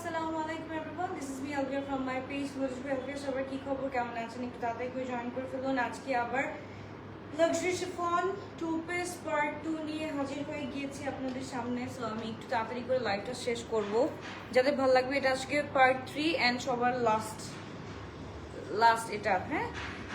আসসালামু আলাইকুম everyone this is me Albia from my page logic Albia সবার কি খবর? কেমন আছেন? একটু তাড়াতাড়ি করে জয়েন করে ফেলুন। আজকে আবার luxury chiffon two piece part two নিয়ে হাজির হয়ে গিয়েছি আপনাদের সামনে। সো আমি একটু তাড়াতাড়ি করে লাইভটা শেষ করব। যাদের ভালো লাগবে, এটা আজকে পার্ট থ্রি অ্যান্ড সবার লাস্ট লাস্ট এটা হ্যাঁ?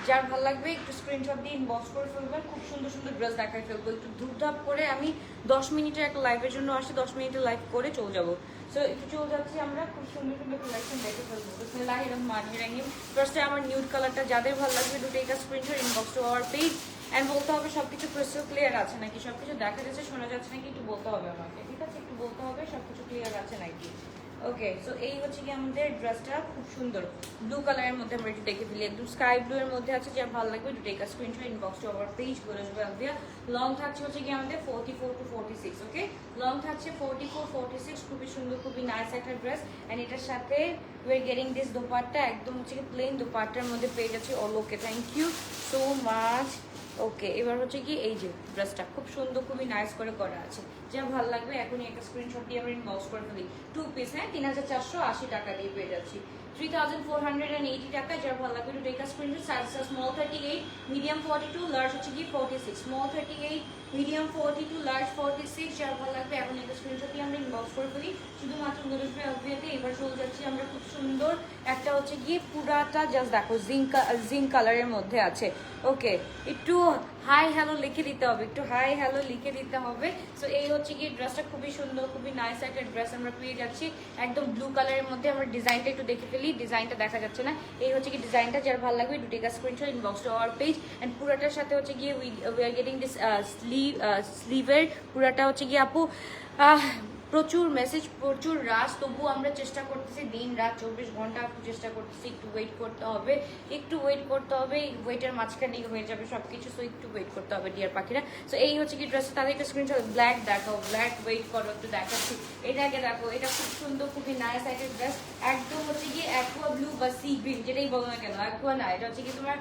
যার ভালো লাগবে, একটু স্ক্রিনশট দিয়ে ইনবক্স করে ফেলবেন। খুব সুন্দর সুন্দর ড্রেস দেখাই ফেলব। একটু ধূপধাপ করে আমি দশ মিনিটের একটা লাইভের জন্য আসি, দশ মিনিটের লাইভ করে চলে যাব। সো একটু চলে যাচ্ছি আমরা খুব সুন্দর সুন্দর কালেকশন দেখে ফেলব। বিসমিল্লাহ রহমান রহিম ফার্স্টে আমার নিউড কালারটা যাদের ভালো লাগবে, দুটো এটা screenshot inbox to our page and বলতে হবে সব কিছু ক্রিস্টাল ক্লিয়ার আছে নাকি? সব কিছু দেখা যাচ্ছে, শোনা যাচ্ছে নাকি? একটু বলতে হবে আমাকে, ঠিক আছে? একটু বলতে হবে সব কিছু ক্লিয়ার আছে নাকি? ওকে সো এই হচ্ছে কি আমাদের ড্রেসটা খুব সুন্দর। ব্লু কালারের মধ্যে আমরা একটু দেখে ফেলি। একদম স্কাই ব্লু এর মধ্যে আছে যার ভালো লাগবে। একটু take a screenshot inbox to our page করে আসবে আলবিয়া লং থাকছে হচ্ছে কি আমাদের forty four to forty six okay long থাকছে ফোর্টি ফোর ফোর্টি সিক্স খুবই সুন্দর, খুবই নাইস একটা ড্রেস অ্যান্ড এটার সাথে উই গেটিং দিস দোপাট্টা, একদম হচ্ছে কি প্লেন দোপাট্টার মধ্যে পেয়ে যাচ্ছে। All okay thank you so much okay এবার হচ্ছে কি এই যে ড্রেসটা খুব সুন্দর, খুবই নাইস করে করা আছে। যা ভালো লাগবে, এখনই একটা স্ক্রিনশট দিয়ে আমি ইনবক্স করে ফেলি। টু পিস হ্যাঁ? তিন হাজার চারশো আশি টাকা দিয়ে পেয়ে যাচ্ছি। Three thousand four hundred and eighty টাকা, যার ভালো লাগবে to take a screenshot size small thirty eight medium forty two large হচ্ছে কি forty six small thirty eight medium forty two large forty six যার ভালো লাগবে এখন একটা স্ক্রিনশট দিয়ে আমরা ইনবক্স করে ফেলি। শুধুমাত্র অভিয়াতে এবার চলে যাচ্ছি আমরা খুব সুন্দর একটা হচ্ছে গিয়ে পুরাটা জাস্ট দেখো জিঙ্ক জিঙ্ক কালারের মধ্যে আছে। ওকে একটু হাই, হ্যালো লিখে দিতে হবে। একটু হাই, হ্যালো লিখে দিতে হবে। সো এই হচ্ছে কি ড্রেসটা খুবই সুন্দর, খুবই নাইস একটা ড্রেস আমরা পেয়ে যাচ্ছি। একদম ব্লু কালারের মধ্যে আমরা ডিজাইনটা একটু দেখে ফেলি ডিজাইনটা দেখা যাচ্ছে না। এই হচ্ছে কি ডিজাইনটা যার ভালো লাগবে একটু take a screenshot inbox to our page and পুরাটার সাথে হচ্ছে গিয়ে we we are getting this sleeve স্লিভের পুরাটা হচ্ছে গিয়ে আপু প্রচুর মেসেজ প্রচুর রাশ তবুও আমরা চেষ্টা করতেছি দিন, রাত, চব্বিশ ঘণ্টা আপু চেষ্টা করতেছি, একটু ওয়েট করতে হবে, একটু ওয়েট করতে হবে ওয়েটের মাঝখানে হয়ে যাবে সব কিছু সো একটু ওয়েট করতে হবে ডিয়ার পাখিরা। সো এই হচ্ছে কি ড্রেসটা তাদের একটা স্ক্রিনশট ব্ল্যাক দেখাও ব্ল্যাক ওয়েট করো, একটু দেখাচ্ছি। এটাকে দেখো, এটা খুব সুন্দর, খুবই নাইস একটা ড্রেস একদম হচ্ছে কি অ্যাকুয়া ব্লু বা সি গ্রিন যেটাই বলো না কেন অ্যাকোয়া না, এটা হচ্ছে কি তোমার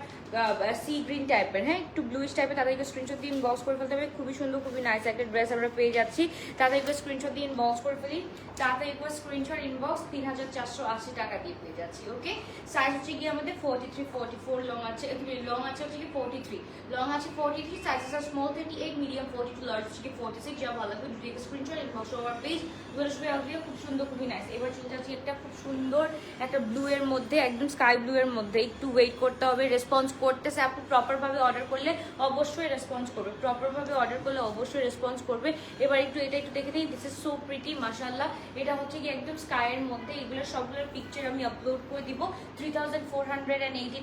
সি গ্রিন টাইপের হ্যাঁ? একটু ব্লুইশ টাইপের তাদেরকে স্ক্রিনশট দিয়ে ইনবক্স করে ফেলতে হবে, খুবই সুন্দর, খুবই নাইস একটা ড্রেস আমরা পেয়ে যাচ্ছি। তাদেরকে স্ক্রিনশট দিয়ে ইনবক্স করে ফেলি। তাতে একবার স্ক্রিনশট ইনবক্স তিন হাজার চারশো আশি টাকা দিয়ে পেয়ে যাচ্ছি ওকে সাইজ হচ্ছে গিয়ে আমাদের forty three forty four long আছে লং আছে হচ্ছে কি ফোর্টি থ্রি লং আছে forty three sizes are small thirty eight medium forty two large হচ্ছে ফোর্টি সিক্স যা ভালো লাগবে। দুটো স্ক্রিনশট ইনবক্স ওভার পেজ দুটো আসবে খুব সুন্দর, খুবই নাইস এবার চলে যাচ্ছি একটা খুব সুন্দর, একটা ব্লু এর মধ্যে, একদম স্কাই ব্লু এর মধ্যে। একটু ওয়েট করতে হবে রেসপন্স করতেছে আপনি প্রপারভাবে অর্ডার করলে অবশ্যই রেসপন্স করবে। প্রপারভাবে অর্ডার করলে অবশ্যই রেসপন্স করবে। এবার একটু এটা একটু দেখে দিই দিস ইজ সো প্রিটি মাশাল্লাহ এটা হচ্ছে কি একদম স্কাইয়ের মধ্যে। এগুলো সবগুলোর পিকচার আমি আপলোড করে দিব। থ্রি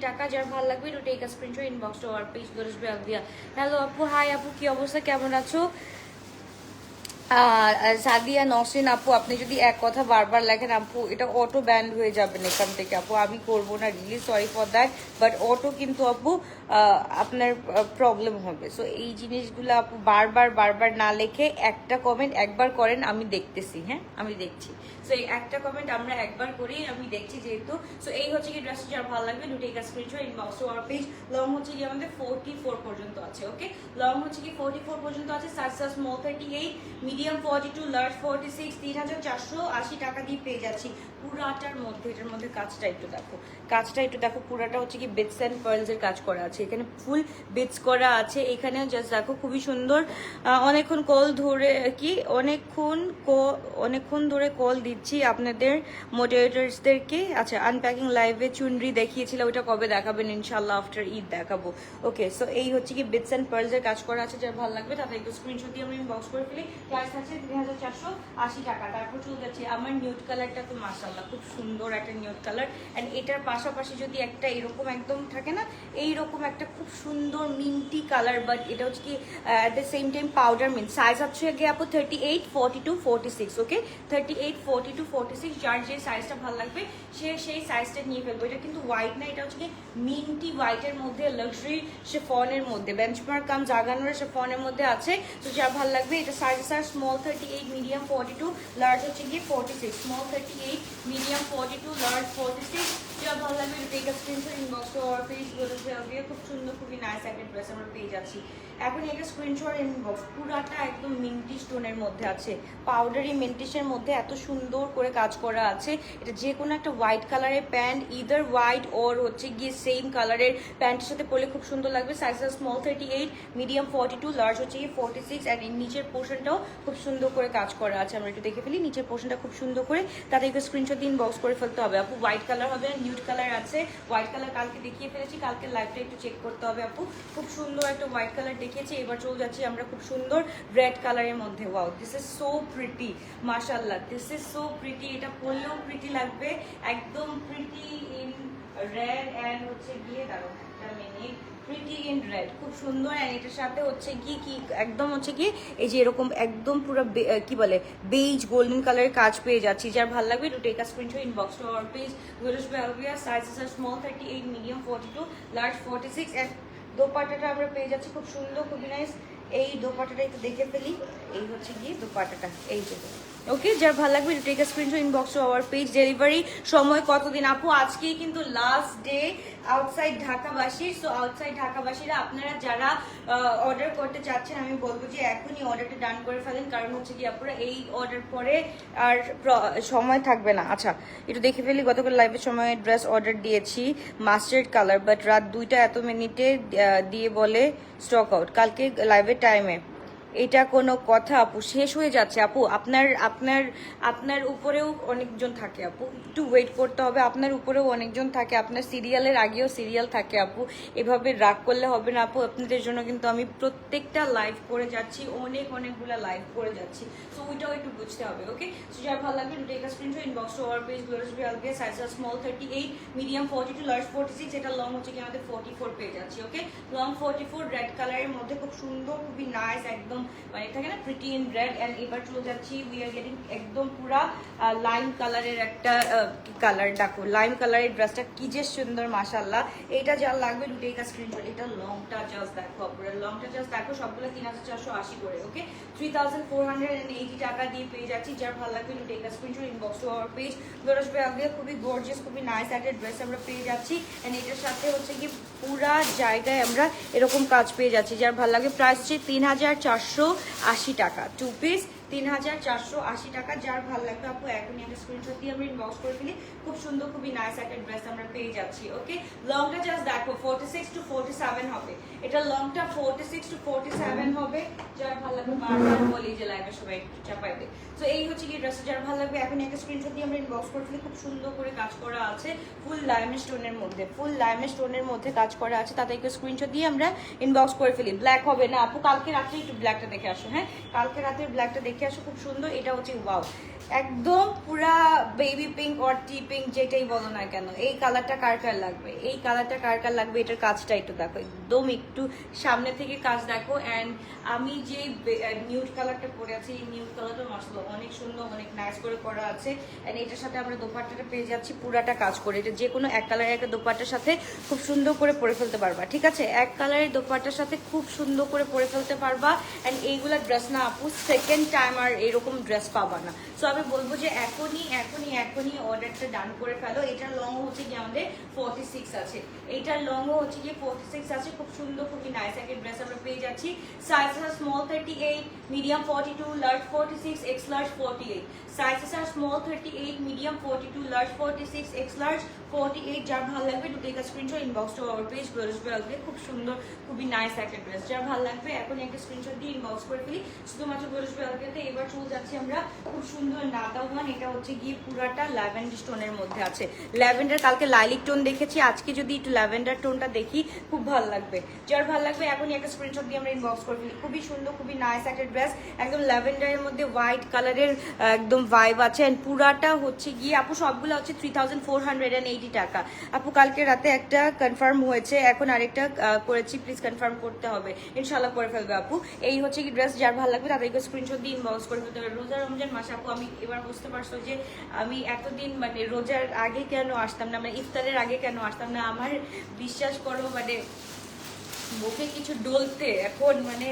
টাকা, যার ভালো লাগবে একটু take screenshot inbox to our page দরজবে Albia hello আপু হাই আপু, কি অবস্থা? কেমন আছো? সাদিয়া, নসরিন আপু, আপনি যদি এক কথা বারবার লেখেন, আপু, এটা অটো ব্যান্ড হয়ে যাবেন এখান থেকে। আপু, আমি করব না really sorry for that but auto কিন্তু আপু আপনার প্রবলেম হবে। সো এই জিনিসগুলো আপু বারবার বারবার না লেখে একটা কমেন্ট একবার করেন, আমি দেখতেছি হ্যাঁ? আমি দেখছি। সো এই একটা কমেন্ট আমরা একবার করি আমি দেখছি যেহেতু। সো এই হচ্ছে কি ড্রেসটা যার ভালো লাগবে, দুটো একটা screenshot inbox to our page long হচ্ছে কি আমাদের ফোরটি ফোর পর্যন্ত আছে ওকে লং হচ্ছে কি ফোরটি ফোর পর্যন্ত আছে size size small thirty eight medium forty two large forty six তিন হাজার চারশো আশি টাকা দিয়ে পেয়ে যাচ্ছি। পুরাটার মধ্যে, এটার মধ্যে কাজটা একটু দেখো। কাজটা একটু দেখো, পুরাটা হচ্ছে কি বিটস অ্যান্ড পার্লসের কাজ করা আছে। এখানে ফুল বিটস করা আছে। এখানে জাস্ট দেখো, খুবই সুন্দর অনেকক্ষণ কল ধরে, কি, অনেকক্ষণ অনেকক্ষণ ধরে কল দিচ্ছি আপনাদের মোটিভেটার্সদেরকে আচ্ছা আনপ্যাকিং লাইভে চুনরি দেখিয়েছিলাম, ওটা কবে দেখাবেন? ইনশাল্লাহ আফটার ঈদ দেখাবো। ওকে সো এই হচ্ছে কি বিটস অ্যান্ড পার্লসের কাজ করা আছে। যার ভালো লাগবে, তাতে একটু স্ক্রিনশট দিয়ে আমি বক্স করে ফেলি। প্রাইস আছে তিন চারশো আশি টাকা। তারপর চলে যাচ্ছে, আমার নিউড কালারটা তো মাসাল্লাহ খুব সুন্দর একটা নিউড কালার অ্যান্ড এটার পাশাপাশি যদি একটা এরকম একদম থাকে না, এইরকম একটা খুব সুন্দর মিন্টি কালার বাট এটা হচ্ছে কি at the same time powder mint size হচ্ছে গিয়ে আপু thirty eight forty two forty six okay thirty eight forty two forty six যার যে সাইজটা ভালো লাগবে, সে সেই সাইজটা নিয়ে ফেলব। এটা কিন্তু হোয়াইট না, এটা হচ্ছে কি মিন্টি হোয়াইটের মধ্যে লাক্সারি সে শেফনের মধ্যে। বেঞ্চমার্ক কাম জাগানোর সে শেফনের মধ্যে আছে, তো যা ভালো লাগবে, এটা size small thirty eight medium forty two large হচ্ছে গিয়ে forty six small thirty eight medium 42, large 46, যেটা ভালো ইনবক্স এখন এটা স্ক্রিনশট ইনবক্স একদম মিন্টি স্টোনের মধ্যে আছে। মধ্যে এত সুন্দর করে কাজ করা আছে। এটা একটা হোয়াইট কালারের প্যান্ট ইদার হোয়াইট ওর হচ্ছে গিয়ে সেম কালারের প্যান্টের সাথে পরলে খুব সুন্দর লাগবে। Size small thirty eight medium forty two large হচ্ছে গিয়ে নিচের পোর্শনটাও খুব সুন্দর করে কাজ করা আছে। আমরা একটু দেখে ফেলি, নিচের পোর্শনটা খুব সুন্দর করে। তাদেরকে স্ক্রিনশট দিন করে ফেলতে হবে। আপু হোয়াইট কালার হবে নিউ নিউড কালার আছে হোয়াইট কালার কালকে দেখিয়ে ফেলেছি কালকে লাইভটা একটু চেক করতে হবে আপু। খুব সুন্দর একটা হোয়াইট কালার দেখিয়েছি, এবার চলে যাচ্ছি আমরা খুব সুন্দর রেড কালারের মধ্যে। Wow this is so pretty মাশাল্লাহ দিস ইজ সো প্রিটি এটা পরলেও প্রিটি লাগবে, একদম প্রিটি ইন রেড অ্যান্ড হচ্ছে গিয়ে দাঁড়ো একটা মিনিট প্রিটি ইন রেড খুব সুন্দর অ্যান্ড এটার সাথে হচ্ছে কি কি, একদম হচ্ছে কি, এই যে এরকম একদম পুরো কি বলে বেজ গোল্ডেন কালারের কাজ পেয়ে যাচ্ছি। যার ভালো লাগবে to take a screenshot inbox to our page উইলিশ Belvia sizes are small thirty eight medium forty two large forty six and দোপাটাটা আমরা পেয়ে যাচ্ছি, খুব সুন্দর, খুবই নাইস এই দোপাটাটা একটু দেখে ফেলি, এই হচ্ছে গিয়ে দোপাটাটা এই যে। ওকে যার ভালো লাগবে take a screenshot inbox to our page delivery সময় কতদিন? আপু, আজকেই কিন্তু লাস্ট ডে আউটসাইড ঢাকাবাসীর সো আউটসাইড ঢাকাবাসীরা, আপনারা যারা অর্ডার করতে চাচ্ছেন, আমি বলব যে এখনই অর্ডারটা ডান করে ফেলেন। কারণ হচ্ছে কি আপনারা এই অর্ডার পরে আর সময় থাকবে না। আচ্ছা একটু দেখে ফেলি, গতকাল লাইভের সময় ড্রেস অর্ডার দিয়েছি মাস্টার্ড কালার বাট রাত দুইটা এত মিনিটে দিয়ে বলে স্টক আউট কালকে লাইভের টাইমে এটা কোনো কথা, আপু। শেষ হয়ে যাচ্ছে, আপু। আপনার আপনার আপনার উপরেও অনেকজন থাকে, আপু। একটু ওয়েট করতে হবে। আপনার উপরেও অনেকজন থাকে। আপনার সিরিয়ালের আগেও সিরিয়াল থাকে, আপু। এভাবে রাগ করলে হবে না, আপু। আপনাদের জন্য কিন্তু আমি প্রত্যেকটা লাইভ করে যাচ্ছি, অনেক, অনেকগুলো লাইভ করে যাচ্ছি। সো ওইটাও একটু বুঝতে হবে ওকে সো যার ভালো লাগবে take a screenshot inbox to our page glories বি আলগে size small thirty eight medium forty two large forty six এটা লং হচ্ছে কি আমাদের ফর্টি ফোর পেয়ে যাচ্ছি okay long forty four red কালারের মধ্যে খুব সুন্দর, খুবই নাইস একদম মানে থাকে না প্রিটি ইন রেড অ্যান্ড এবার চলে যাচ্ছি উই আর গেটিং একদম পুরা লাইম কালারের একটা কালার দেখো। লাইম কালারের ড্রেসটা কি যে সুন্দর মাশাল্লাহ এটা যা লাগবে দুটো একটা স্ক্রিনশট এটা লংটা জাস্ট দেখো, পুরো লংটা জাস্ট দেখো। সবগুলো তিন হাজার চারশো আশি করে okay three thousand four hundred and eighty টাকা দিয়ে পেয়ে যাচ্ছি। যার ভালো লাগবে দুটো একটা screenshot inbox to our page দোরস আগে খুবই গর্জিয়াস খুবই নাইস একটা ড্রেস আমরা পেয়ে যাচ্ছি। অ্যান্ড এটার সাথে হচ্ছে কি পুরা জায়গায় আমরা এরকম কাজ পেয়ে যাচ্ছি। যার ভালো লাগে প্রাইস হচ্ছে তিন হাজার চারশো আশি টাকা। টু পিস তিন হাজার চারশো আশি টাকা, যার ভালো লাগবে আপু এখনই একটা স্ক্রিনশট দিয়ে আমরা ইনবক্স করে ফেলি। খুব সুন্দর, খুবই নাইস একটা ড্রেস আমরা পেয়ে যাচ্ছি ওকে লংটা জাস্ট দেখো সিক্স টু সেভেন হবে। এটা লংটা সিক্স টু সেভেন হবে। যার ভালো লাগবে বারবার বলি যে লাইভে সবাই একটু চাপাইবে। তো এই হচ্ছে কি ড্রেসটা যার ভালো লাগবে একটা স্ক্রিনশট দিয়ে আমরা ইনবক্স করে ফেলি। খুব সুন্দর করে কাজ করা আছে ফুল লাইম স্টোনের মধ্যে ফুল লাইম স্টোনের মধ্যে কাজ করা আছে। তাদেরকে স্ক্রিনশট দিয়ে আমরা ইনবক্স করে ফেলি। ব্ল্যাক হবে না, আপু, কালকে রাত্রে একটু ব্ল্যাকটা দেখে আসো হ্যাঁ? কালকে রাতের ব্ল্যাকটা দেখে আসো খুব সুন্দর। এটা হচ্ছে ওয়াও। একদম পুরা baby pink or tea pink যেটাই বলো না কেন, এই কালারটা কার কার লাগবে? এই কালারটা কার কার লাগবে? এটার কাজটা একটু দেখো, একদম একটু সামনে থেকে কাজ দেখো অ্যান্ড আমি যে নিউড কালারটা পরে আছি, এই নিউড কালারটা মশলা অনেক সুন্দর, অনেক নাইস করে করা আছে অ্যান্ড এটার সাথে আমরা দোপাট্টাটা পেয়ে যাচ্ছি, পুরাটা কাজ করে। এটা যে কোনো এক কালারের একটা দোপাট্টার সাথে খুব সুন্দর করে পরে ফেলতে পারবা, ঠিক আছে? এক কালারের দোপাট্টার সাথে খুব সুন্দর করে পরে ফেলতে পারবা অ্যান্ড এইগুলা ড্রেস না, আপু সেকেন্ড টাইম আর এরকম ড্রেস পাবা না। সো আমি বলব যে এখনই এখনই এখনই অর্ডারটা ডান করে ফেলো। এটার লং হচ্ছে কি আমাদের ফর্টি সিক্স আছে এইটার লংও হচ্ছে কি ফর্টি সিক্স আছে। খুব সুন্দর, খুবই নাইস একটা ড্রেস আমরা পেয়ে যাচ্ছি। Size are small thirty eight medium forty two large forty six X large forty eight sizes are small thirty eight medium forty two large forty six X large forty eight যার ভালো লাগবে take screenshot inbox to our page glories ব্লগে খুব সুন্দর, খুবই nice একটা dress যার ভালো লাগবে এখন একটা স্ক্রিনশট দিয়ে ইনবক্স করে ফেলি। শুধুমাত্র গ্লোরিস ব্লগেতে এবার চলে যাচ্ছি আমরা। খুব সুন্দর এটা হচ্ছে গিয়ে পুরাটা স্টোনের মধ্যে আছে। ল্যাভেন্ডার, কালকে লাইলিক টোন দেখেছি, আজকে যদি একটু ল্যাভেন্ডার টোনটা দেখি, খুব ভালো লাগবে। যার ভালো লাগবে, এখনই একটা দিয়ে খুবই সুন্দর, খুবই নাইস ড্রেস একদম মধ্যে হোয়াইট কালারের একদম আছে। অ্যান্ড পুরাটা হচ্ছে গিয়ে, আপু হচ্ছে three thousand four hundred eighty টাকা। আপু, কালকে রাতে একটা কনফার্ম হয়েছে, এখন আরেকটা করেছি প্লিজ কনফার্ম করতে হবে। ইনশাল্লাহ করে ফেলবে আপু। এই হচ্ছে কি ড্রেস যার ভালো লাগবে, তাদেরকে স্ক্রিনশট দিয়ে ইনবক্স করে ফেলতে হবে। রোজা রমজান মাস আপু, আমি এবার বুঝতে পারছ যে আমি এতদিন মানে রোজার আগে কেন আসতাম না মানে ইফতারের আগে কেন আসতাম না? আমার বিশ্বাস করো মানে মুখে কিছু ডলতে এখন মানে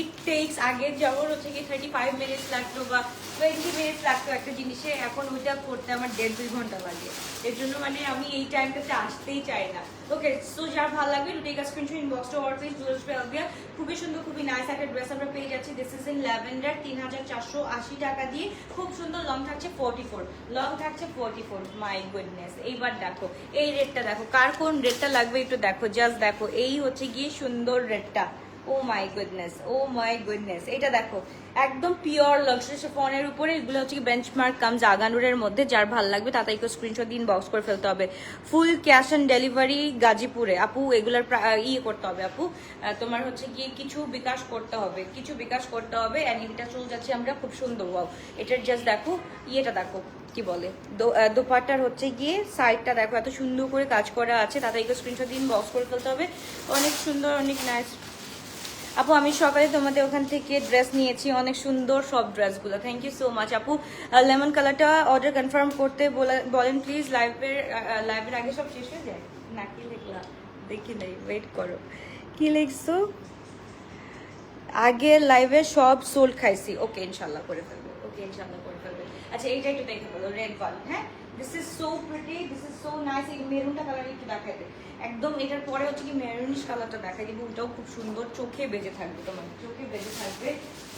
ইট টেক্স আগে যেমন হচ্ছে কি থার্টি ফাইভ মিনিটস লাগতো বা টোয়েন্টি মিনিটস লাগতো একটা জিনিসে, এখন ওইটা করতে আমার দেড় দুই ঘণ্টা লাগে। এর জন্য মানে আমি এই টাইমটাতে আসতেই চাই না। ওকে সো যার ভালো লাগবে to take a screenshot to our page jewels Belvia খুবই সুন্দর, খুবই নাইস একটা ড্রেস আমরা পেয়ে যাচ্ছি। দিস ইজ ইন ল্যাভেন্ডার তিন হাজার চারশো আশি টাকা দিয়ে। খুব সুন্দর লং থাকছে ফোর্টি ফোর লং থাকছে ফোর্টি ফোর মাই গুডনেস এইবার দেখো, এই রেটটা দেখো। কার কোন রেটটা লাগবে একটু দেখো জাস্ট দেখো। এই হচ্ছে গিয়ে সুন্দর রেটটা ও my goodness oh my goodness এটা দেখো, একদম পিওর লাক্সারি ফোনের উপরে, এগুলো হচ্ছে বেঞ্চমার্ক কাম জাগানুরের মধ্যে, যার ভালো লাগবে তাড়াতাড়ি স্ক্রিনশট দিন বক্স করে ফেলতে হবে। ফুল ক্যাশ অন ডেলিভারি গাজীপুরে। আপু, এগুলার ইয়ে করতে হবে আপু। তোমার হচ্ছে গিয়ে কিছু বিকাশ করতে হবে, কিছু বিকাশ করতে হবে অ্যান্ড এটা চলে যাচ্ছে আমরা খুব সুন্দর ওয়াও এটার জাস্ট দেখো, ইয়েটা দেখো, কি বলে? দোপাট্টার হচ্ছে গিয়ে সাইডটা দেখো, এত সুন্দর করে কাজ করা আছে তাড়াতাড়ি স্ক্রিনশট দিন বক্স করে ফেলতে হবে। অনেক সুন্দর, অনেক নাইস আপু, আমি সকালে তোমাদের ওখান থেকে ড্রেস নিয়েছি, অনেক সুন্দর সব ড্রেসগুলো থ্যাংক ইউ সো মাচ আপু। লেমন কালারটা অর্ডার কনফার্ম করতে বলে- বলেন প্লিজ লাইভের লাইভের আগে সব শেষ হয়ে যায়? না, কি লিখলাম দেখি নেই ওয়েট করো। কি লিখছো? আগে লাইভে সব সোল খাইছি। ওকে ইনশাল্লাহ করে ফেলব। ওকে ইনশাল্লাহ করে ফেলবে। আচ্ছা এইটা একটু দেখে বলো রেড ওয়ান হ্যাঁ? This is so pretty this is so nice এই মেরুনটা কালার একটু দেখাই দে। একদম এটার পরে হচ্ছে কি মেরুনিশ কালারটা দেখাই দিবি, ওটাও খুব সুন্দর, চোখে বেজে থাকবে তোমার, চোখে বেজে থাকবে।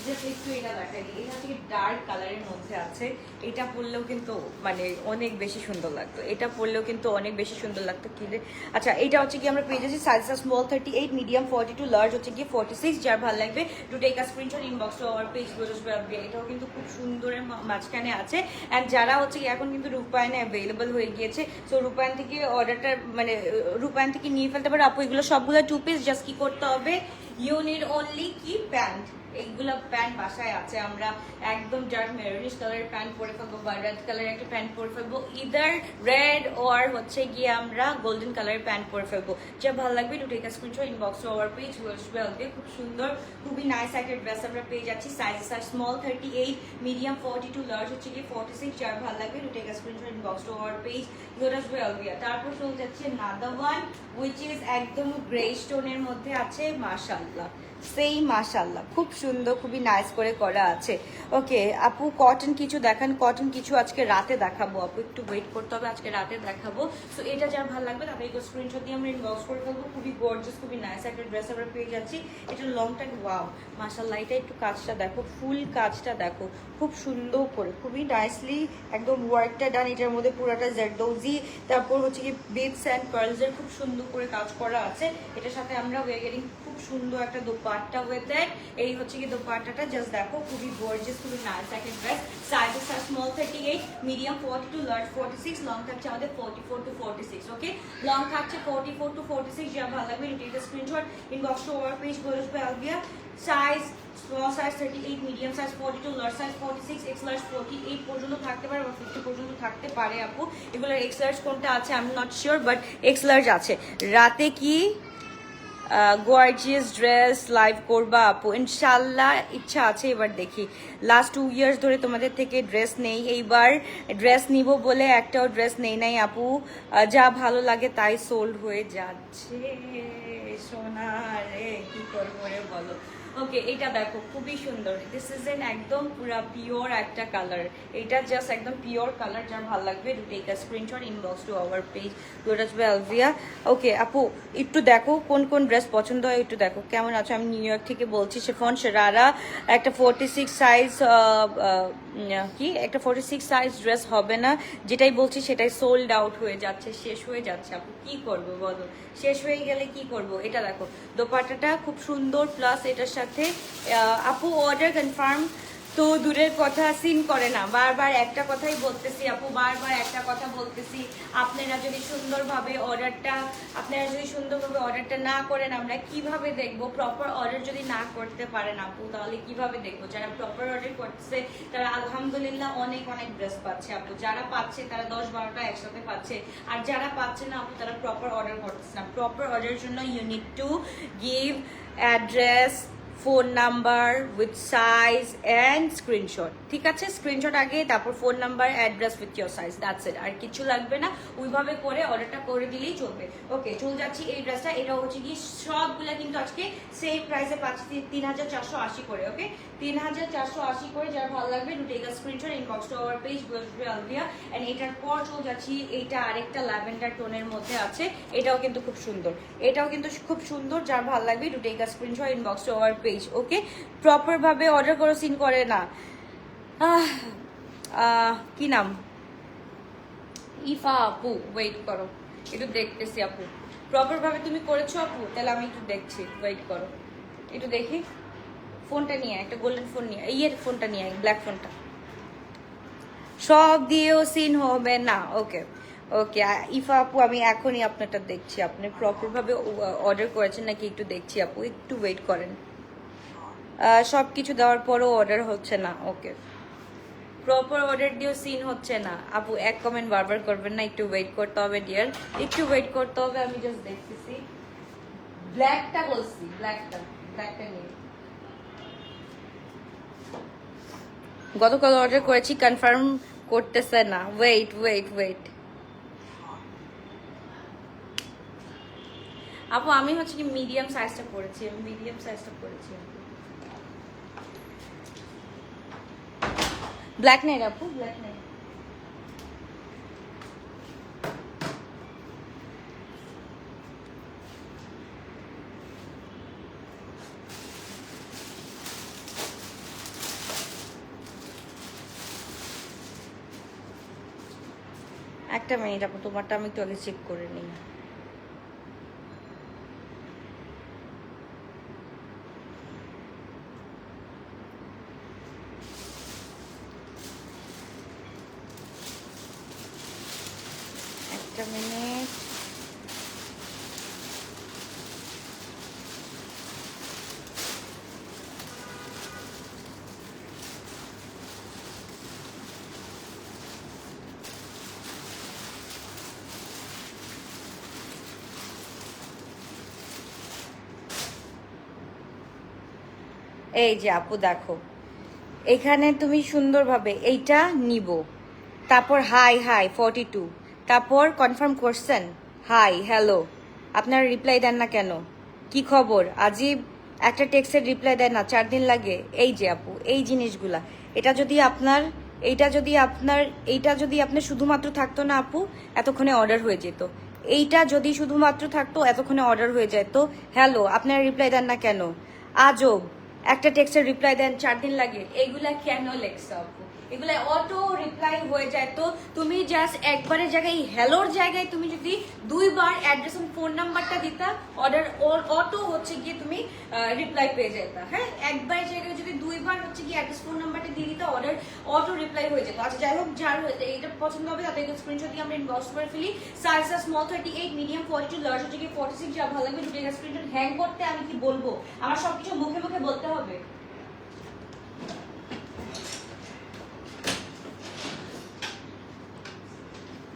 জাস্ট একটু এটা দেখাই এটা হচ্ছে ডার্ক কালারের মধ্যে আছে। এটা পরলেও কিন্তু মানে অনেক বেশি সুন্দর লাগতো। এটা পরলেও কিন্তু অনেক বেশি সুন্দর লাগতো কি রে। আচ্ছা এটা হচ্ছে কি আমরা পেয়ে যাচ্ছি সাইজটা small thirty eight medium forty two large হচ্ছে কি ফর্টি সিক্স যার ভালো লাগবে টু টেক ইনবক্স টু এটাও কিন্তু খুব সুন্দরের মাঝখানে আছে। অ্যান্ড যারা হচ্ছে এখন কিন্তু রূপায়ণে অ্যাভেলেবল হয়ে গিয়েছে। সো রূপায়ণ থেকে অর্ডারটা মানে রূপায়ণ থেকে নিয়ে ফেলতে পারো। আপু, এগুলো সবগুলো টু পিস জাস্ট কি করতে হবে? ইউনিট অনলি কি প্যান্ট এইগুলো প্যান্ট বাসায় আছে, আমরা একদম ডার্ক মেরুনিশ কালারের প্যান্ট পরে ফেলব, বা রেড কালারের একটা প্যান্ট পরে ফেলব। ইদার রেড ওর হচ্ছে গিয়ে আমরা গোল্ডেন কালারের প্যান্ট পরে ফেলব। যা ভালো লাগবে to take screenshot inbox our page ওয়েলবে খুব সুন্দর, খুবই নাইস একটা ড্রেস আমরা পেয়ে যাচ্ছি। Sizes are small thirty eight medium forty two large হচ্ছে গিয়ে ফর্টি সিক্স যার ভালো লাগবে to take screenshot inbox our page lotus ওয়েলভিয়া তারপর চলে যাচ্ছে নাদা ওয়ান উইচ ইজ একদম গ্রে স্টোনের মধ্যে আছে মাশাল্লাহ সেই মাশাল্লাহ খুব সুন্দর, খুবই নাইস করে করা আছে। ওকে আপু কটন কিছু দেখান। কটন কিছু আজকে রাতে দেখাবো। আপু, একটু ওয়েট করতে হবে, আজকে রাতে দেখাবো। সো এটা যার ভালো লাগবে তারপরে একটু স্ক্রিনশট দিয়ে আমরা ইনবক্স করে ফেলব। খুবই গর্জিয়াস খুবই নাইস একটা ড্রেস আমরা পেয়ে যাচ্ছি। এটা লংটা ওয়াও মাশাল্লাহ এটা একটু কাজটা দেখো ফুল কাজটা দেখো। খুব সুন্দর করে, খুবই নাইসলি একদম ওয়ার্কটা ডান এটার মধ্যে পুরাটা জেরদৌজি তারপর হচ্ছে কি বিটস অ্যান্ড পার্লসের খুব সুন্দর করে কাজ করা আছে। এটার সাথে আমরা ওয়েগেরিং খুব সুন্দর একটা দোপাট্টা উইথ দ্যাট এই হচ্ছে কি দোপাট্টাটা জাস্ট দেখো, খুবই গর্জিয়াস খুবই নাইস একটা dress sizes are small thirty eight medium forty two large forty six long থাকছে আমাদের forty four to forty six okay long থাকছে forty four to forty six যা ভালো লাগবে এটা screenshot inbox our page pay Albia size small size thirty eight medium size forty two large size forty six X large forty eight পর্যন্ত থাকতে পারে বা fifty পর্যন্ত থাকতে পারে আপু। এগুলোর এক্স লার্জ কোনটা আছে আমি not sure but X large আছে। রাতে কি গর্জিয়াস ড্রেস লাইভ করবা আপু। ইনশাল্লাহ ইচ্ছা আছে এবার দেখি। লাস্ট টু ইয়ার্স ধরে তোমাদের থেকে ড্রেস নেই। এইবার ড্রেস নিব বলে একটাও ড্রেস নেই নাই আপু। যা ভালো লাগে তাই সোল্ড হয়ে যাচ্ছে। সোনা রে, কি করব রে বলো? ওকে এটা দেখো, খুবই সুন্দর। দিস ইজ এন একদম পুরা পিওর একটা কালার এটা জাস্ট একদম পিওর কালার যা ভালো লাগবে to take a screenshot inbox to our page lotus Belvia okay আপু, একটু দেখো, কোন কোন ড্রেস পছন্দ হয়, একটু দেখো। কেমন আছো? আমি নিউ ইয়র্ক থেকে বলছি শেফন সেরারা একটা ফোর্টি সিক্স সাইজ কি? একটা ফোর্টি সিক্স সাইজ ড্রেস হবে না। যেটাই বলছি, সেটাই সোল্ড আউট হয়ে যাচ্ছে, শেষ হয়ে যাচ্ছে। আপু, কি করব বলো? শেষ হয়ে গেলে কি করব? এটা দেখো, দোপাট্টাটা খুব সুন্দর প্লাস এটার সাথে আহ, আপু অর্ডার কনফার্ম তো দূরের কথা সিন করে না। বারবার একটা কথাই বলতেছি আপু বারবার একটা কথা বলতেছি আপনারা যদি সুন্দরভাবে অর্ডারটা আপনারা যদি সুন্দরভাবে অর্ডারটা না করেন আমরা কীভাবে দেখব? প্রপার অর্ডার যদি না করতে পারেন আপু তাহলে কীভাবে দেখব? যারা প্রপার অর্ডার করছে তারা আলহামদুলিল্লাহ অনেক অনেক ড্রেস পাচ্ছে আপু। যারা পাচ্ছে তারা দশ বারোটা একসাথে পাচ্ছে। আর যারা পাচ্ছে না আপু তারা প্রপার অর্ডার করতেছে না। প্রপার অর্ডারের জন্য you need to give address phone number with size and screenshot ঠিক আছে? স্ক্রিনশট আগে, তারপর phone number address with your size that's it আর কিছু লাগবে না। ওইভাবে করে অর্ডারটা করে দিলেই চলবে। ওকে চলে যাচ্ছি এই ড্রেসটা এটা হচ্ছে কি সবগুলা কিন্তু আজকে সেম প্রাইসে পাচ্ছি তিন হাজার চারশো আশি করে ওকে তিন হাজার চারশো আশি করে যার ভালো লাগবে to take screenshot inbox to our page Alvia and এটার পর চলে যাচ্ছি, এইটা আরেকটা ল্যাভেন্ডার টোনের মধ্যে আছে। এটাও কিন্তু খুব সুন্দর। এটাও কিন্তু খুব সুন্দর। যার ভালো লাগবে to take screenshot inbox to our page okay প্রপারভাবে order করো সিন করে, না। কি নাম? ইফা আপু ওয়েট করো। একটু দেখতেছি আপু। প্রপার ভাবে তুমি করেছ আপু? তাহলে আমি একটু দেখছি ওয়েট করো। একটু দেখি। ফোনটা নিয়ে একটা গোল্ডেন ফোন নিয়ে ইয়ের ফোনটা নিয়ে ব্ল্যাক ফোনটা সব দিয়েও সিন হবে না ওকে ওকে ইফা আপু, আমি এখনই আপনারটা দেখছি। আপনি প্রপার ভাবে অর্ডার করেছেন নাকি একটু দেখছি আপু? একটু ওয়েট করেন। সব কিছু দেওয়ার পরও অর্ডার হচ্ছে না ওকে প্রপার অর্ডার দিয়েও সিন হচ্ছে না। আপু, এক কমেন্ট বারবার করবেন না, একটু ওয়েট করতে হবে ডিয়ার একটু ওয়েট করতে হবে, আমি জাস্ট দেখতেছি। ব্ল্যাকটা বলছি ব্ল্যাকটা ব্ল্যাকটা নিয়ে। গতকাল অর্ডার করেছি কনফার্ম করতেছে না। ওয়েট ওয়েট ওয়েট আপু, আমি হচ্ছে কি মিডিয়াম সাইজটা আমি মিডিয়াম সাইজটা পরেছি ব্ল্যাক নেই আপু ব্ল্যাক নেই একটা মিনিট আপু, তোমারটা আমি একটু আগে চেক করে নিই একটা মিনিট এই যে আপু, দেখো। এখানে তুমি সুন্দরভাবে এইটা নিব। তারপর হাই হাই ফর্টি টু তারপর কনফার্ম করছেন হাই হ্যালো আপনারা রিপ্লাই দেন না কেন? কি খবর? আজিব একটা টেক্সের রিপ্লাই দেয় না, চার দিন লাগে। এই যে আপু, এই জিনিসগুলা। এটা যদি আপনার, এইটা যদি আপনার, এইটা যদি আপনার শুধুমাত্র থাকতো না আপু, এতক্ষণে অর্ডার হয়ে যেত। এইটা যদি শুধুমাত্র থাকতো, এতক্ষণে অর্ডার হয়ে যেত। হ্যালো আপনারা রিপ্লাই দেন না কেন? আজব। একটা টেক্সটের রিপ্লাই দেন চার দিন লাগে। এইগুলা কেন লেখছ আপু? এগুলা অটো রিপ্লাই হয়ে যায়। তো তুমি জাস্ট একবারের জায়গায় হ্যালোর জায়গায় তুমি যদি দুইবার অ্যাড্রেস এবং ফোন নাম্বারটা দিতা অর্ডার অটো হচ্ছে গিয়ে তুমি রিপ্লাই পেয়ে যেতা হ্যাঁ? একবারের জায়গায় যদি দুইবার হচ্ছে গিয়ে অ্যাড্রেস ফোন নাম্বারটা দিয়ে দিতা অর্ডার অটো রিপ্লাই হয়ে যেত। আচ্ছা যাই হোক যার এটা পছন্দ হবে, তাদেরকে স্ক্রিনশট দিয়ে আমরা ইনবক্স করে ফেলি। Size small thirty eight medium forty two large হচ্ছে গিয়ে ফর্টি সিক্স যা ভালো লাগবে, দুটো স্ক্রিনশট হ্যাং করতে আমি কি বলব? আমার সবকিছু মুখে মুখে বলতে হবে।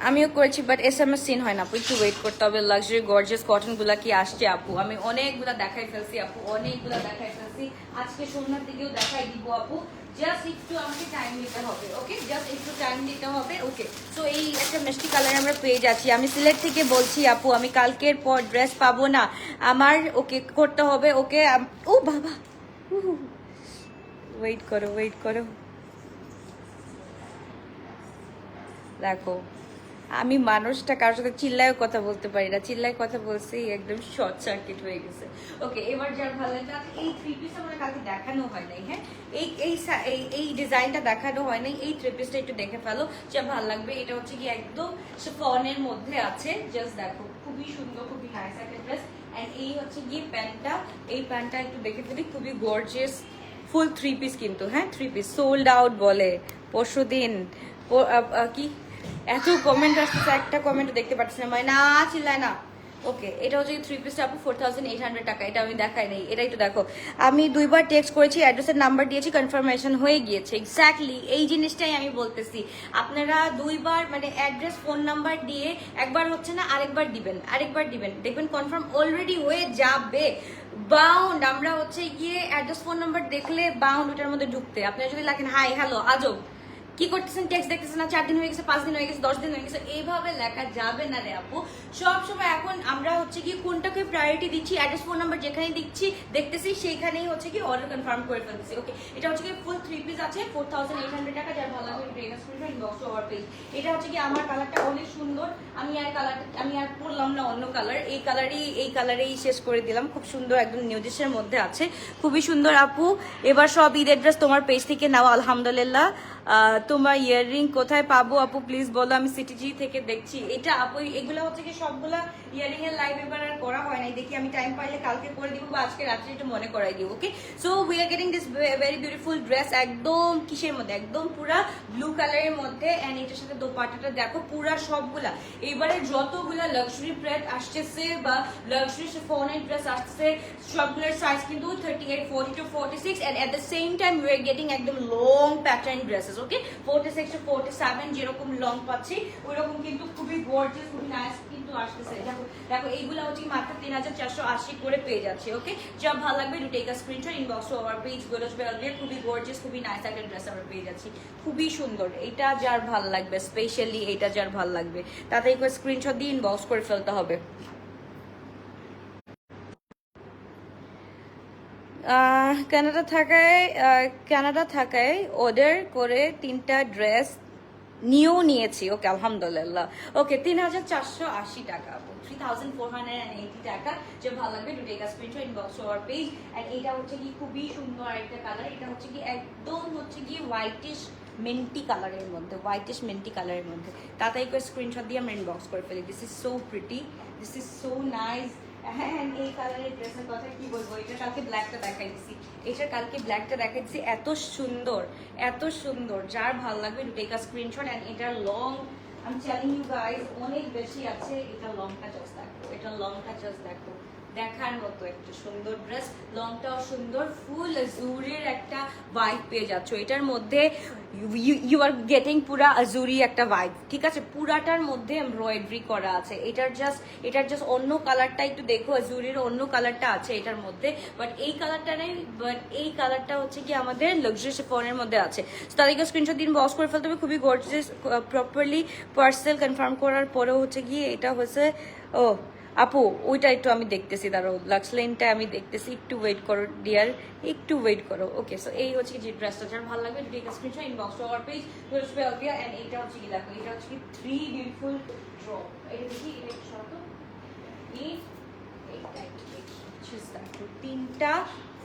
আমিও করেছি but S M S seen হয় না, আপু, একটু ওয়েট করতে হবে লাক্সারি গর্জিয়াস কটনগুলা কি আসছে, আপু? আমি অনেকগুলা দেখাই ফেলছি, আপু, অনেকগুলা দেখাই ফেলছি। আজকে সন্ধ্যার দিকেও দেখাই দিব, আপু। জাস্ট একটু আমাকে টাইম হবে ওকে জাস্ট একটু টাইম হবে ওকে এই একটা মিষ্টি আমরা পেয়ে আমি থেকে বলছি, আপু, আমি কালকের পর ড্রেস পাবো না। আমার, ওকে করতে হবে, ওকে ও বাবা! ওয়েট করো ওয়েট করো। দেখো আমি মানুষটা কারোর সাথে চিল্লায় কথা বলতে পারি না। চিল্লায় কথা বলছি, একদম শর্ট সার্কিট হয়ে গেছে। ওকে এবার যার ভালো লাগে এই থ্রি পিস আমার কালকে দেখানো হয় নাই হ্যাঁ? এই এই এই ডিজাইনটা দেখানো হয় নাই, এই থ্রি পিসটা একটু দেখে ফেলো, যা ভালো লাগবে। এটা হচ্ছে কি একদম ফনের মধ্যে আছে জাস্ট দেখো, খুবই সুন্দর, খুবই নাইস একটা ড্রেস অ্যান্ড এই হচ্ছে গিয়ে প্যান্টটা, এই প্যান্টটা একটু দেখে ফেলি, খুবই গর্জিয়াস ফুল থ্রি পিস কিন্তু হ্যাঁ? থ্রি পিস সোল্ড আউট বলে পরশু দিন কি? এত কমেন্ট আসতেছে, একটা কমেন্ট দেখতে পাচ্ছি না। মানে না, চিল্লায় না। ওকে এটা হচ্ছে থ্রি পিসটা আপু ফোর থাউজেন্ড এইট হান্ড্রেড টাকা। এটা আমি দেখাই নেই, এটাই তো দেখো। আমি দুইবার টেক্সট করেছি অ্যাড্রেসের নাম্বার দিয়েছি কনফার্মেশন হয়ে গিয়েছে। এক্স্যাক্টলি এই জিনিসটাই আমি বলতেছি। আপনারা দুইবার মানে অ্যাড্রেস ফোন নাম্বার দিয়ে একবার হচ্ছে না, আরেকবার দিবেন আরেকবার দিবেন। দেখবেন কনফার্ম অলরেডি হয়ে যাবে। বাউন্ড আমরা হচ্ছে গিয়ে অ্যাড্রেস ফোন নাম্বার দেখলে বাউন্ড ওটার মধ্যে ঢুকতে। আপনারা যদি লেখেন হাই হ্যালো আজব। কি করতেছেন? টেক্সট দেখতেছেন না? চার দিন হয়ে গেছে, পাঁচ দিন হয়ে গেছে, দশ দিন হয়ে গেছে, এইভাবে লেখা যাবে না রে আপু। সবসময় এখন আমরা হচ্ছে কি কোনটাকে প্রায়োরিটি দিচ্ছি অ্যাড্রেস ফোন নাম্বার যেখানে দিচ্ছি, দেখতেছি সেইখানেই হচ্ছে কি অর্ডার কনফার্ম করে ফেলতেছি। ওকে এটা হচ্ছে কি ফুল থ্রি পিস আছে ফোর থাউজেন্ড এইট হান্ড্রেড টাকা, যার ভালো লাগবে স্ক্রিন ইনবক্স ওভার পেজ এটা হচ্ছে কি আমার কালারটা অনেক সুন্দর, আমি আর কালার আমি আর পরলাম না অন্য কালার এই কালারই এই কালারেই শেষ করে দিলাম। খুব সুন্দর একদম নিউজেসের মধ্যে আছে। খুবই সুন্দর আপু। এবার সব ঈদের ড্রেস তোমার পেজ থেকে নাও, আলহামদুলিল্লাহ। তোমার ইয়াররিং কোথায় পাবো আপু? প্লিজ বলো, আমি সিটিজি থেকে দেখছি। এটা আপু এগুলো হচ্ছে কি সবগুলা ইয়ারিং এর লাইভ এবার আর করা হয় নাই। দেখি আমি টাইম পাইলে কালকে করে দিব বা আজকে রাত্রে একটু মনে করাই দিব okay so we are getting this very beautiful dress একদম কিসের মধ্যে? একদম পুরা ব্লু কালারের মধ্যে। এন্ড এটার সাথে দোপাট্টাটা দেখো, পুরা সবগুলা। এবারে যতগুলা লাক্সারি প্রেড আসতেছে বা লাক্সারি ফোনের ড্রেস আসতেছে, সবগুলোর সাইজ কিন্তু thirty eight forty two forty six and at the same time we are getting একদম long pattern dresses okay? Forty six to forty seven যেরকম লং পাচ্ছি, ওইরকম কিন্তু খুবই খুবই নাইস কিন্তু আসতেছে। দেখো দেখো, এইগুলো হচ্ছে মাত্র তিন হাজার চারশো আশি করে পেয়ে যাচ্ছে, ওকে? যা ভালো লাগবে do take screenshot inbox to our page বেলভিয়া খুবই গর্জিয়াস খুবই নাইস একটা ড্রেস আমরা পেয়ে যাচ্ছি। খুবই সুন্দর এটা যার ভালো লাগবে স্পেশালি এটা যার ভালো লাগবে। তাতে স্ক্রিনশট দিয়ে ইনবক্স করে ফেলতে হবে। কানাডা থাকায় কানাডা থাকায় অর্ডার করে তিনটা ড্রেস নিয়েও নিয়েছি, ওকে, আলহামদুলিল্লাহ। ওকে, তিন হাজার চারশো আশি টাকা three thousand four hundred eighty টাকা, যে ভালো টু পেজ হচ্ছে খুবই সুন্দর একটা কালার এটা হচ্ছে একদম হচ্ছে হোয়াইটিশ মেন্টি কালারের মধ্যে হোয়াইটিশ মেন্টি কালারের মধ্যে। তাতেই করে স্ক্রিনশট দিয়ে আমরা ইনবক্স করে ফেলি। This is so pretty this is so nice হ্যাঁ এই কালারের ড্রেসের কথা কি বলব? এটা কালকে ব্ল্যাকটা দেখাই দিছি এটার কালকে ব্ল্যাকটা দেখাই দিছি এত সুন্দর এত সুন্দর। যার ভালো লাগবে টু টেক অ্যান্ড এটার লং আমি চ্যালেঞ্জ ইউ গাইজ অনেক বেশি আছে। এটা লংটা জাস্ট দেখো। এটা লংটা জাস্ট দেখো। দেখার মতো একটা সুন্দর ড্রেস লংটাও সুন্দর ফুল জুরির একটা ভাইব পেয়ে যাচ্ছ। এটার মধ্যে ইউ আর গেটিং পুরা আজুরি একটা ভাইব ঠিক আছে? পুরাটার মধ্যে এমব্রয়ডারি করা আছে। এটার জাস্ট এটার জাস্ট অন্য কালারটা একটু দেখো আজুরির অন্য কালারটা আছে এটার মধ্যে বাট এই কালারটা নেই বাট এই কালারটা হচ্ছে কি আমাদের লাক্সারি শিফনের মধ্যে আছে। তাদেরকে স্ক্রিনশট দিন বক্স করে ফেলতে হবে, খুবই গর্জিয়াস প্রপারলি পার্সেল কনফার্ম করার পরেও হচ্ছে গিয়ে এটা হচ্ছে, ও আপু, ওইটা একটু আমি দেখতেছি, দাঁড়াও লাক্স লাইনটা আমি দেখতেছি, একটু ওয়েট করো ডিয়ার একটু ওয়েট করো ওকে সো এই হচ্ছে যে ড্রেসটা যার ভালো লাগবে take a screenshot inbox to our page which will be and এটা হচ্ছে কি দেখো এটা হচ্ছে কি থ্রি বিউটিফুল ড্রপ এটা দেখি, এটা একটু সরাতো এই একটু তিনটা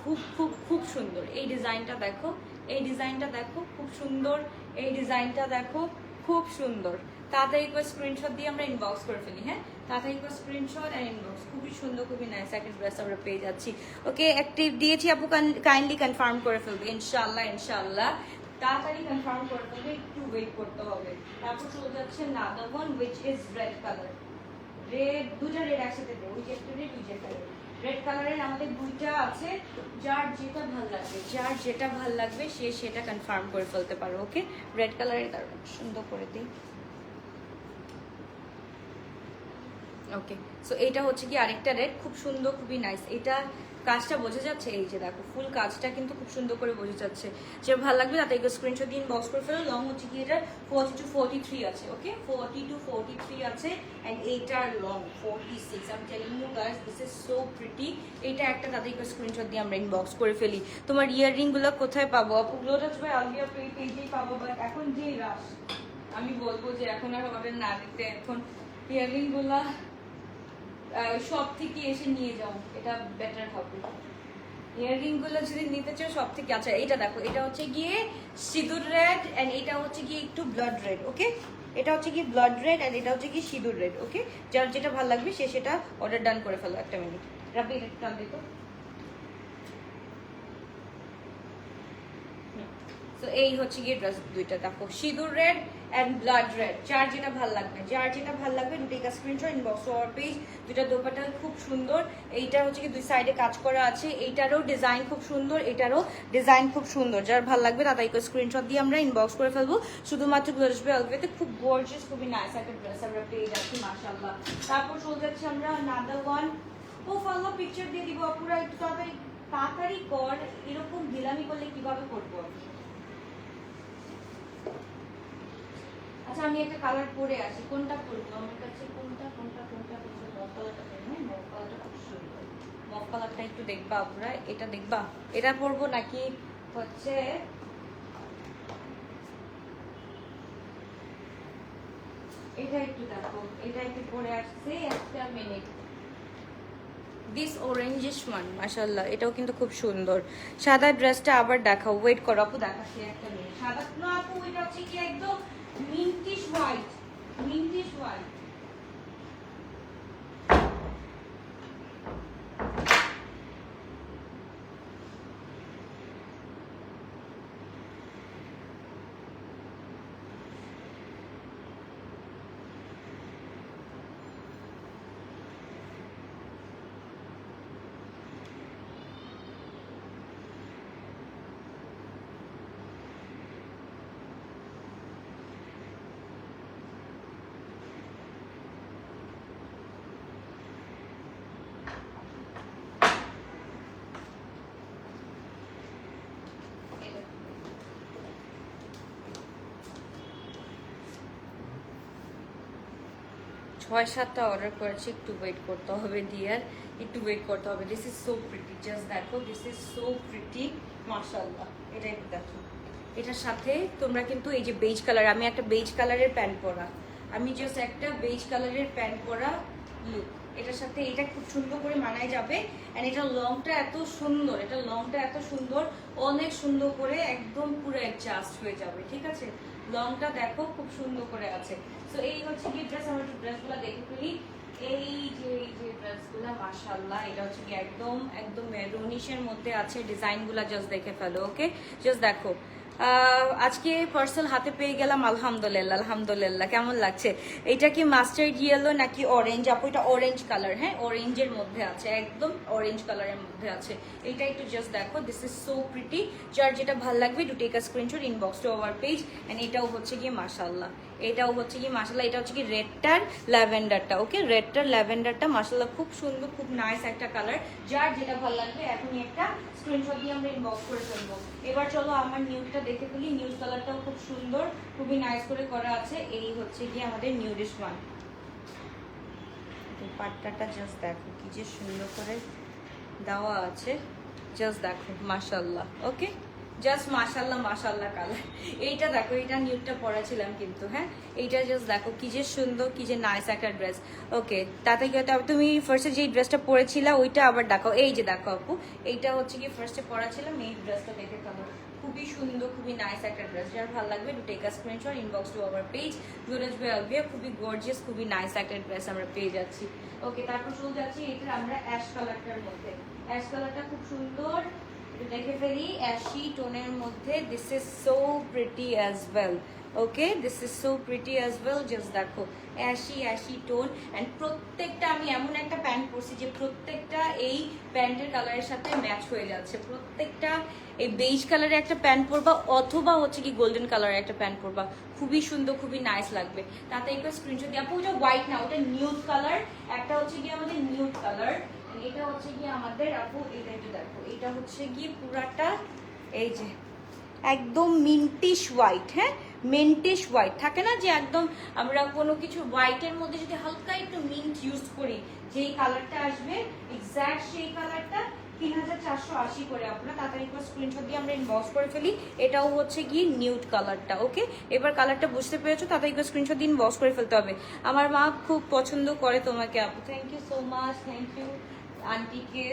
খুব খুব খুব সুন্দর, এই ডিজাইনটা দেখো, এই ডিজাইনটা দেখো, খুব সুন্দর, এই ডিজাইনটা দেখো, খুব সুন্দর। তাড়াতাড়ি করে স্ক্রিনশট দিয়ে আমরা ইনবক্স করে ফেলি হ্যাঁ? তাড়াতাড়ি করে স্ক্রিনশট অ্যান্ড ইনবক্স খুবই সুন্দর, খুবই নাইস একটা ড্রেস আমরা পেয়ে যাচ্ছি। ওকে অ্যাক্টিভ দিয়েছি আপু কাইন্ডলি কনফার্ম করে ফেলবে। ইনশাল্লাহ ইনশাল্লাহ তাড়াতাড়ি কনফার্ম করে ফেলবে, একটু ওয়েট করতে হবে। তারপর চলে যাচ্ছে another one which is red colour red দুটা রেড একসাথে দেবো, ওই যে একটা রেড ওই যে রেড কালারের আমাদের দুইটা আছে, যার যেটা ভালো লাগবে, যার যেটা ভালো লাগবে, সে সেটা কনফার্ম করে ফেলতে পারো, ওকে? রেড কালারের দাঁড়ান সুন্দর করে দিই। ওকে সো এটা হচ্ছে কি আরেকটা রেড খুব সুন্দর, খুবই নাইস এটা কাজটা বোঝা যাচ্ছে, এই যে দেখো ফুল কাজটা কিন্তু খুব সুন্দর করে বোঝা যাচ্ছে। যে ভালো লাগবে তাতে স্ক্রিনশট দিন বক্স করে ফেলো লং হচ্ছে কি এটা ফোর্টি টু ফোর্টি থ্রি আছে okay forty two forty three আছে অ্যান্ড এইটার লং ফোর্টি সিক্স আমি telling you guys this is so pretty এটা একটা তাদেরকে স্ক্রিনশট দিয়ে আমরা ইনবক্স করে ফেলি। তোমার ইয়াররিংগুলো কোথায় পাবো? আপুগুলোটা ভাই আলবিয়া পেজেই পাবো বাট এখন যে রাশ আমি বলব যে এখন আর অর্ডার না দিতে এখন ইয়াররিংগুলা সব থেকে এসে নিয়ে যাও, এটা বেটার হবে। ইয়াররিংগুলো যদি নিতে চাও, সব থেকে আচ্ছা এটা দেখো, এটা হচ্ছে গিয়ে সিঁদুর রেড অ্যান্ড এটা হচ্ছে গিয়ে একটু ব্লাড রেড ওকে এটা হচ্ছে কি ব্লাড রেড অ্যান্ড এটা হচ্ছে কি সিঁদুর রেড ওকে যার যেটা ভালো লাগবে, সে সেটা অর্ডার ডান করে ফেলো একটা মিনিট রাবি এটা টান তো এই হচ্ছে গিয়ে ড্রেস দুইটা। দেখো, সিঁদুর রেড অ্যান্ড ব্লাড রেড যার যেটা ভালো লাগবে, যার যেটা ভালো লাগবে take screenshot inbox our page দুইটা দোপাটা খুব সুন্দর। এইটা হচ্ছে কি দুই সাইডে কাজ করা আছে। এইটারও ডিজাইন খুব সুন্দর, এটারও ডিজাইন খুব সুন্দর। যার ভালো লাগবে তাদেরকে স্ক্রিনশট দিয়ে আমরা ইনবক্স করে ফেলব। শুধুমাত্র আসবে অলবেতে খুব গর্জিয়াস খুবই নাইস একটা ড্রেস আমরা পেয়ে যাচ্ছি, মাশাআল্লাহ। তারপর চলে যাচ্ছি আমরা নাদার ওয়ান ও ফলো পিকচার দিয়ে দিব পুরো একটু তাড়াতাড়ি তাড়াতাড়ি কর। এরকম ঢিলামি করলে কীভাবে করব? আচ্ছা আমি একটা কালার পরে আছি কোনটা পরবো? আমার কাছে কোনটা কোনটা কোনটা কোনটা মফ কালারটা পরবো কালারটা খুব সুন্দর। মফ কালারটা একটু দেখবা আপনারা এটা দেখবা? এটা পরবো নাকি হচ্ছে এটা একটু দেখো। এটা একটু পরে আসছে, একটা মিনিট দিস অরেঞ্জিশ ওয়ান মাসাল্লাহ এটাও কিন্তু খুব সুন্দর। সাদা ড্রেসটা আবার দেখাও ওয়েট করো, আপু দেখাচ্ছি একটা সাদা আপু, এটা হচ্ছে কি একদম মিন্টিশ হোয়াইট মিন্টিশ হোয়াইট ছয় সাতটা অর্ডার করেছি, একটু ওয়েট করতে হবে ডিয়ার একটু ওয়েট করতে হবে। This is so pretty just দেখো দিস ইজ সো প্রিটি মাশাল্লাহ এটা একটু দেখো। এটার সাথে তোমরা কিন্তু এই যে বেজ কালার আমি একটা বেজ কালারের প্যান্ট পরা। আমি জাস্ট একটা বেজ কালারের প্যান্ট পরা লুক এটার সাথে এটা খুব সুন্দর করে মানায় যাবে। অ্যান্ড এটা লংটা এত সুন্দর, এটা লংটা এত সুন্দর, অনেক সুন্দর করে একদম পুরো অ্যাডজাস্ট হয়ে যাবে, ঠিক আছে? লংটা দেখো খুব সুন্দর করে আছে। তো এই হচ্ছে কি ড্রেস আমার একটু ড্রেসগুলো দেখে ফেলি। এই যে এই যে ড্রেসগুলো মাসাল্লাহ এটা হচ্ছে কি একদম একদম মেরুনিশের মধ্যে আছে। ডিজাইনগুলো জাস্ট দেখে ফেলো ওকে জাস্ট দেখো। আজকে পার্সেল হাতে পেয়ে গেলাম, আলহামদুলিল্লাহ আলহামদুলিল্লাহ। কেমন লাগছে? এটা কি মাস্টার্ড ইয়েলো নাকি অরেঞ্জ আপু, এটা অরেঞ্জ কালার হ্যাঁ? অরেঞ্জের মধ্যে আছে, একদম অরেঞ্জ কালারের মধ্যে আছে। এটা একটু জাস্ট দেখো দিস ইজ সো প্রিটি যার যেটা ভালো লাগবে do take a screenshot inbox to our page and এটাও হচ্ছে গিয়ে মাশাল্লাহ এটাও হচ্ছে কি মাশাল্লাহ এটা হচ্ছে কি রেডটার ল্যাভেন্ডারটা ওকে রেডটার ল্যাভেন্ডারটা মাশাল্লাহ খুব সুন্দর, খুব নাইস একটা কালার যার যেটা ভালো লাগবে, এখনই একটা স্ক্রিনশট দিয়ে আমরা ইনবক্স করে ফেলব। এবার চলো, আমার নিউজটা দেখে ফেলি নিউজ কালারটাও খুব সুন্দর, খুবই নাইস করে করা আছে। এই হচ্ছে গিয়ে আমাদের নিউডিশ ওয়ান পাট্টাটা জাস্ট দেখো, কি যে সুন্দর করে দেওয়া আছে। জাস্ট দেখো মাশাল্লাহ ওকে জাস্ট মাশাল্লাহ মাশাল্লাহ কালার এইটা দেখো, এইটা নিউটটা পরেছিলাম কিন্তু হ্যাঁ? এইটা জাস্ট দেখো, কি যে সুন্দর, কি যে নাইস একটা ড্রেস ওকে তাতে কি হতো তুমি ফার্স্টে যে ড্রেসটা পরেছিলা, ওইটা আবার দেখো এই যে দেখো আপু, এইটা হচ্ছে কি ফার্স্টে পরেছিলাম, এই ড্রেসটা দেখে ফেলো খুবই সুন্দর, খুবই নাইস একটা ড্রেস যার ভালো লাগবে to take screenshot inbox to our page জুরেজ বেলভিয়া খুবই গর্জিয়াস খুবই নাইস একটা ড্রেস আমরা পেয়ে যাচ্ছি। ওকে তারপর চলে যাচ্ছি এটা আমরা অ্যাশ কালারটার মধ্যে। অ্যাশ কালারটা খুব সুন্দর দেখে ফেলি অ্যাশি টোনের মধ্যে this is so pretty as well okay this is so pretty as well just দেখো অ্যাশি অ্যাশি টোন অ্যান্ড প্রত্যেকটা আমি এমন একটা প্যান্ট পরছি যে প্রত্যেকটা এই প্যান্টের কালারের সাথে ম্যাচ হয়ে যাচ্ছে। প্রত্যেকটা এই বেইজ কালারের একটা প্যান্ট পরবা, অথবা হচ্ছে কি গোল্ডেন কালারের একটা প্যান্ট পরবা। খুবই সুন্দর, খুবই নাইস লাগবে। তাতে একটু স্ক্রিনশট দিয়ে, আপু, ওটা হোয়াইট না, ওটা নিউড কালার একটা হচ্ছে কি আমাদের নিউড কালার এটা হচ্ছে কি আমাদের আপু, এটা একটু দেখো, এটা হচ্ছে গিয়ে পুরাটা, এই যে, একদম মিন্টিশ হোয়াইট হ্যাঁ? মিন্টিশ হোয়াইট থাকে না যে একদম আমরা কোনো কিছু হোয়াইটের মধ্যে যদি হালকা একটু মিন্ট ইউজ করি, যেই কালারটা আসবে এক্স্যাক্ট সেই কালারটা তিন হাজার চারশো আশি করে আপনারা তাড়াতাড়ি একবার স্ক্রিনশট দিয়ে আমরা ইনবক্স করে ফেলি, এটাও হচ্ছে গিয়ে নিউড কালারটা ওকে এবার কালারটা বুঝতে পেরেছ, তাড়াতাড়ি একবার স্ক্রিনশট দিয়ে ইনবক্স করে ফেলতে হবে। আমার মা খুব পছন্দ করে তোমাকে, আপু। Thank you so much thank you আন্টিকে।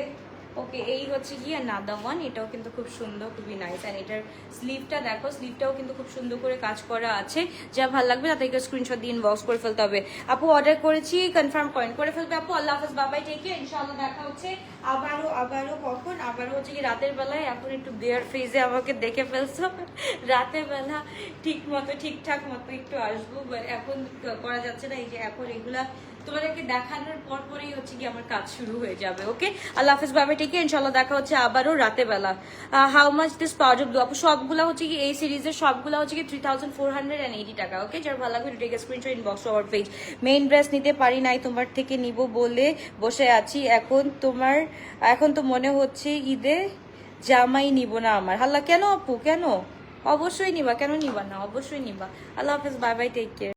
ওকে, এই হচ্ছে গিয়ে নাদা ওয়ান এটাও কিন্তু খুব সুন্দর, খুবই নাইস অ্যান্ড এটার স্লিভটা দেখো স্লিভটাও কিন্তু খুব সুন্দর করে কাজ করা আছে। যা ভালো লাগবে তাদেরকে স্ক্রিনশট দিয়ে ইনবক্স করে ফেলতে হবে। আপু অর্ডার করেছি কনফার্ম করেন করে ফেলবে আপু। আল্লাহ হাফেজ বাবাই টেকে ইনশাআল্লাহ দেখা হচ্ছে আবারও আবারও, কখন? আবারও হচ্ছে কি রাতের বেলায়। এখন একটু বিয়ার ফেজে আমাকে দেখে ফেলছো। রাতের বেলা ঠিক মতো, ঠিকঠাক মতো একটু আসব। এখন করা যাচ্ছে না, এই যে এখন এগুলা তোমাদেরকে দেখানোর পর পরেই হচ্ছে কি আমার কাজ শুরু হয়ে যাবে ওকে আল্লাহ হাফিজ বাবা টেকে ইনশাল্লাহ দেখা হচ্ছে আবারও রাতে বেলা how much this power of আপু সবগুলো হচ্ছে কি এই সিরিজের সবগুলো হচ্ছে কি three thousand four hundred and eighty টাকা ওকে যার ভালো লাগবে take screenshot inbox our page main dress নিতে পারি নাই, তোমার থেকে নিব বলে বসে আছি। এখন তোমার, এখন তো মনে হচ্ছে ঈদে জামাই নিব না আমার। হাল্লা, কেন আপু? কেন? অবশ্যই নিবা, কেন নিবা না? অবশ্যই নিবা। আল্লাহ হাফেজ, বাই বাই টেক কেয়ার